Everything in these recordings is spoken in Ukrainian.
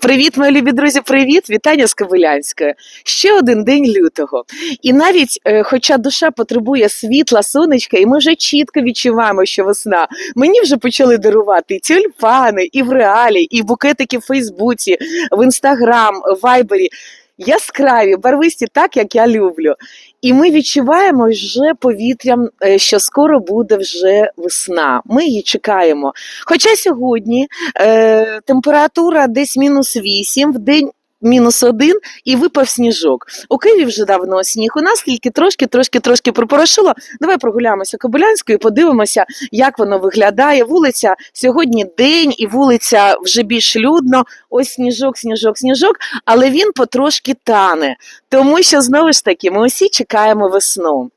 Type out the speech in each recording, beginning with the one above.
Привіт, мої любі друзі! Привіт! Вітання з Кобилянської. Ще один день лютого. І навіть, е, хоча душа потребує світла, сонечка, і ми вже чітко відчуваємо, що весна. Мені вже почали дарувати і тюльпани, і в реалі, і букетики в Фейсбуці, в інстаграм, в вайбері. Яскраві, барвисті, так як я люблю. І ми відчуваємо вже повітрям, е, що скоро буде вже весна. Ми її чекаємо. Хоча сьогодні е, температура десь мінус 8, в день мінус 1 і випав сніжок. У Києві вже давно сніг. У нас тільки трошки, трошки, трошки припорошило. Давай прогуляємося Кобилянською подивимося, як воно виглядає. Вулиця сьогодні день, і вулиця вже більш людно. Ось сніжок, сніжок, сніжок, але він потрошки тане. Тому що знову ж таки ми усі чекаємо весну.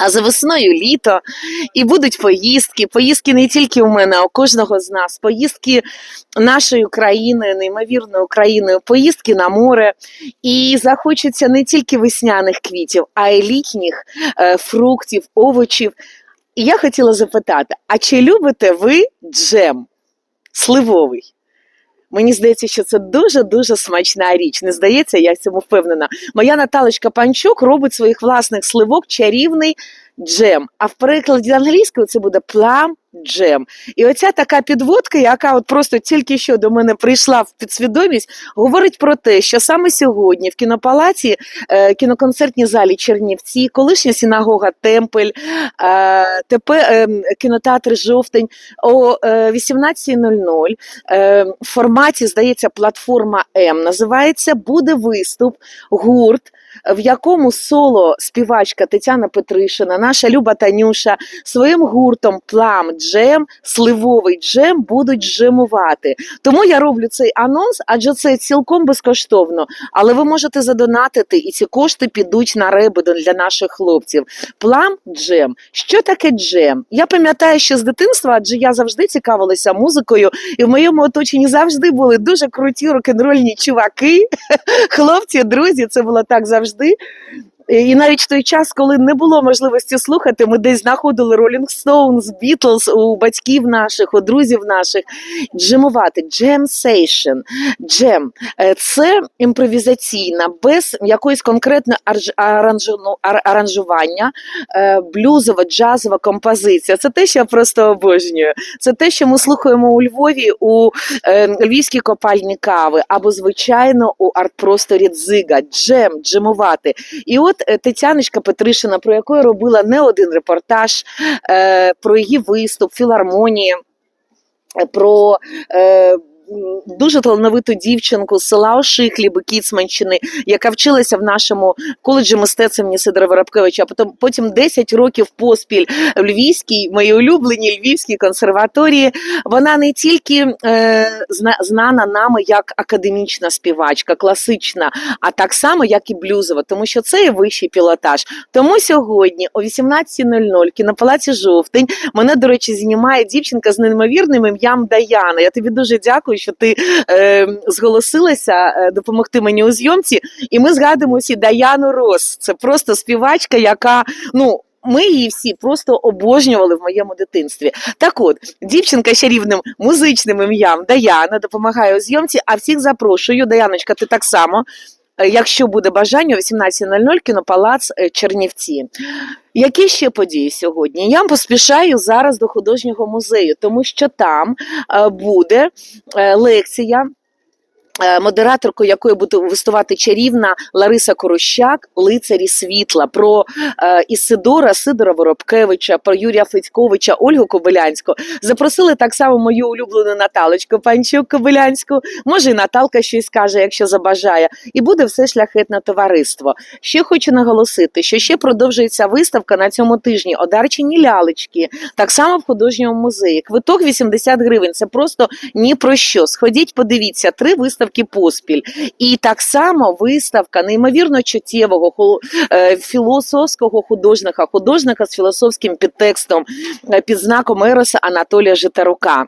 А за весною літо, і будуть поїздки. Поїздки не тільки у мене, а у кожного з нас. Поїздки нашою країною, неймовірною країною, поїздки на море. І захочеться не тільки весняних квітів, а й літніх е, фруктів, овочів. І я хотіла запитати: а чи любите ви джем сливовий? Мені здається, що це дуже-дуже смачна річ. Не здається, я цьому впевнена. Моя Наталочка Панчук робить своїх власних сливок чарівний джем. А в перекладі англійською це буде plum джем. І оця така підводка, яка от просто тільки що до мене прийшла в підсвідомість, говорить про те, що саме сьогодні в кінопалаці, е, кіноконцертній залі Чернівці, колишня синагога Темпель, е, тепер е, кінотеатр Жовтень о е, 18.00 е, в форматі, здається, платформа М називається, буде виступ, гурт. В якому соло співачка Тетяна Петришина, наша Люба Танюша своїм гуртом Плам Джем, сливовий джем будуть джемувати. Тому я роблю цей анонс, адже це цілком безкоштовно. Але ви можете задонатити, і ці кошти підуть на ребедон для наших хлопців. Плам джем. Що таке джем? Я пам'ятаю, що з дитинства, адже я завжди цікавилася музикою, і в моєму оточенні завжди були дуже круті рок-н-рольні чуваки, хлопці, друзі. Це було так завжди завжди. І навіть в той час, коли не було можливості слухати, ми десь знаходили Rolling Stones, Beatles у батьків наших, у друзів наших. Джемувати, джем Е, це імпровізаційна, без якоїсь конкретної аранжування, е, блюзова, джазова композиція. Це те, що я просто обожнюю. Це те, що ми слухаємо у Львові у е, львівській копальні кави, або, звичайно, у арт-просторі дзига, джем, джемувати. І от Тетяночка Петришина, про яку я робила не один репортаж, е, про її виступ, філармонії, е, про. Дуже талановиту дівчинку з села Ошихлі Кіцманщини, яка вчилася в нашому коледжі мистецтв імені Сидора Воробкевича, а потім, потім 10 років поспіль в Львівській, моїй улюбленій Львівській консерваторії. Вона не тільки е, знана нами як академічна співачка, класична, а так само, як і блюзова, тому що це є вищий пілотаж. Тому сьогодні о 18.00 в кінопалаці Жовтень мене, до речі, знімає дівчинка з неймовірним ім'ям Даяна. Я тобі дуже дякую, що ти е, зголосилася допомогти мені у зйомці. І ми згадуємо всі Даяну Рос. Це просто співачка, яка ну. Ми її всі просто обожнювали в моєму дитинстві. Так от, дівчинка з чарівним музичним ім'ям Даяна допомагає у зйомці, а всіх запрошую. Даяночка, ти так само. Е, Якщо буде бажання, о 18.00 кінопалац е, Чернівці. Які ще події сьогодні? Я поспішаю зараз до художнього музею, тому що там е, буде лекція. Е, Модераторкою якої буде виступати чарівна Лариса Корощак, лицарі світла, про е, Ісидора Сидора Воробкевича, про Юрія Федьковича, Ольгу Кобилянську. Запросили так само мою улюблену Наталочку Панчук Кобилянську. Може, і Наталка щось скаже, якщо забажає. І буде все шляхетне товариство. Ще хочу наголосити, що ще продовжується виставка на цьому тижні Одарчені лялечки, так само в художньому музеї. Квиток 80 гривень. Це просто ні про що. Сходіть, подивіться, три виставки виставки поспіль. І так само виставка неймовірно чуттєвого е, філософського художника, художника з філософським підтекстом е, під знаком Ероса Анатолія Житарука.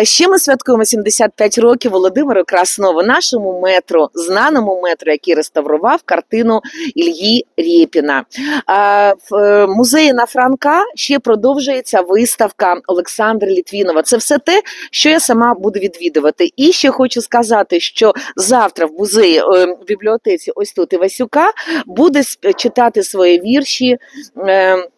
Е, Ще ми святкуємо 75 років Володимиру Краснову, нашому метро, знаному метро, який реставрував картину Ільї Рєпіна. В музеї на Франка ще продовжується виставка Олександра Літвінова. Це все те, що я сама буду відвідувати. І ще хочу сказати, що завтра в музеї е, в бібліотеці, ось тут Івасюка, буде читати свої вірші. е,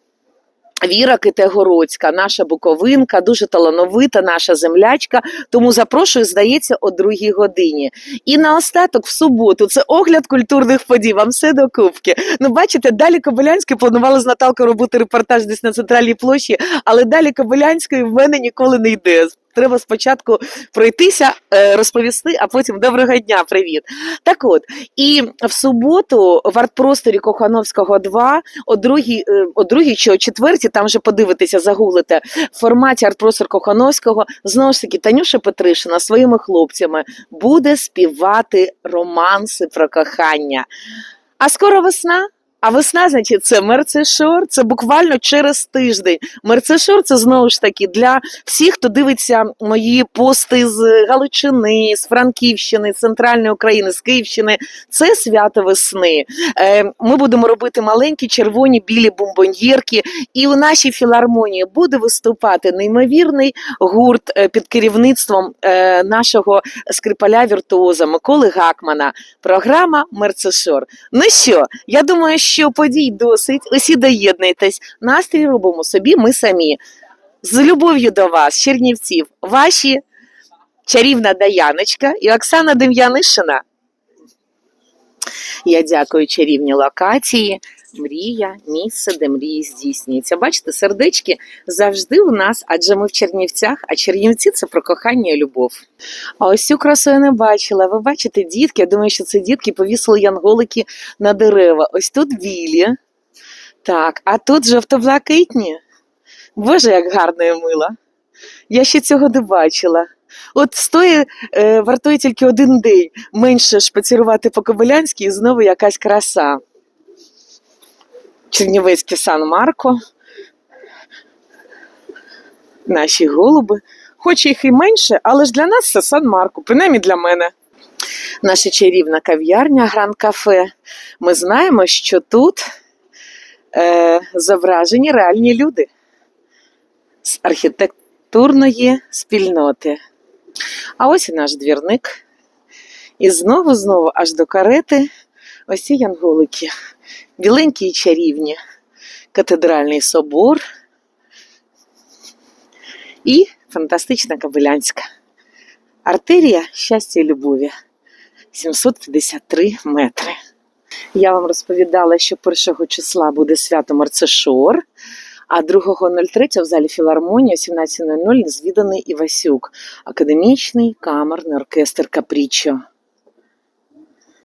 Віра Китегородська, наша буковинка, дуже талановита наша землячка. Тому запрошую, здається, о другій годині. І наостаток, в суботу, це огляд культурних подій. Вам все до кубки. Ну, бачите, далі Кобилянської планувала з Наталкою робити репортаж десь на центральній площі, але далі Кобилянської в мене ніколи не йде. Треба спочатку пройтися, е, розповісти, а потім доброго дня, привіт. Так от, і в суботу в артпросторі Кохановського 2 о другій, е, о другій чи о четвертій, там вже подивитися, загуглите, в форматі артпростор Кохановського, знову ж таки, Танюша Петришина своїми хлопцями буде співати романси про кохання. А скоро весна. А весна, значить, це Мерцешор, це буквально через тиждень. Мерцешор це знову ж таки для всіх, хто дивиться мої пости з Галичини, з Франківщини, з центральної України, з Київщини. Це свято весни. Е, Ми будемо робити маленькі червоні білі бомбоньєрки. І у нашій філармонії буде виступати неймовірний гурт е, під керівництвом е, нашого скрипаля віртуоза Миколи Гакмана. Програма Мерцешор. Ну що, я думаю, що подій досить. Усі доєднуйтесь. Настрій робимо собі ми самі. З любов'ю до вас, Чернівців, ваші чарівна Даяночка і Оксана Дем'янишина. Я дякую чарівній локації. Мрія, місце, де мрії здійснюються. Бачите, сердечки завжди у нас, адже ми в Чернівцях, а Чернівці це про кохання і любов. А ось цю красу я не бачила. Ви бачите, дітки, я думаю, що це дітки повісили янголики на дерева. Ось тут білі. Так, а тут жовто-блакитні. Боже, як гарно і мило. Я ще цього не бачила. От стоїть, е, вартує тільки один день менше шпацірувати по Кобилянській і знову якась краса. Чернівецький Сан-Марко. Наші голуби. Хоч їх і менше, але ж для нас це Сан-Марко, принаймні для мене. Наша чарівна кав'ярня Гран Кафе. Ми знаємо, що тут е, зображені реальні люди з архітектурної спільноти. А ось і наш двірник. І знову, знову, аж до карети, ось ці янголики. Біленькі і чарівні. Катедральний собор і фантастична Кабилянська. Артерія щастя і любові. 753 метри. Я вам розповідала, що 1 числа буде свято Марцешор, а 2.03 в залі філармонії о 17.00 звіданий Івасюк, академічний камерний оркестр Капрічо.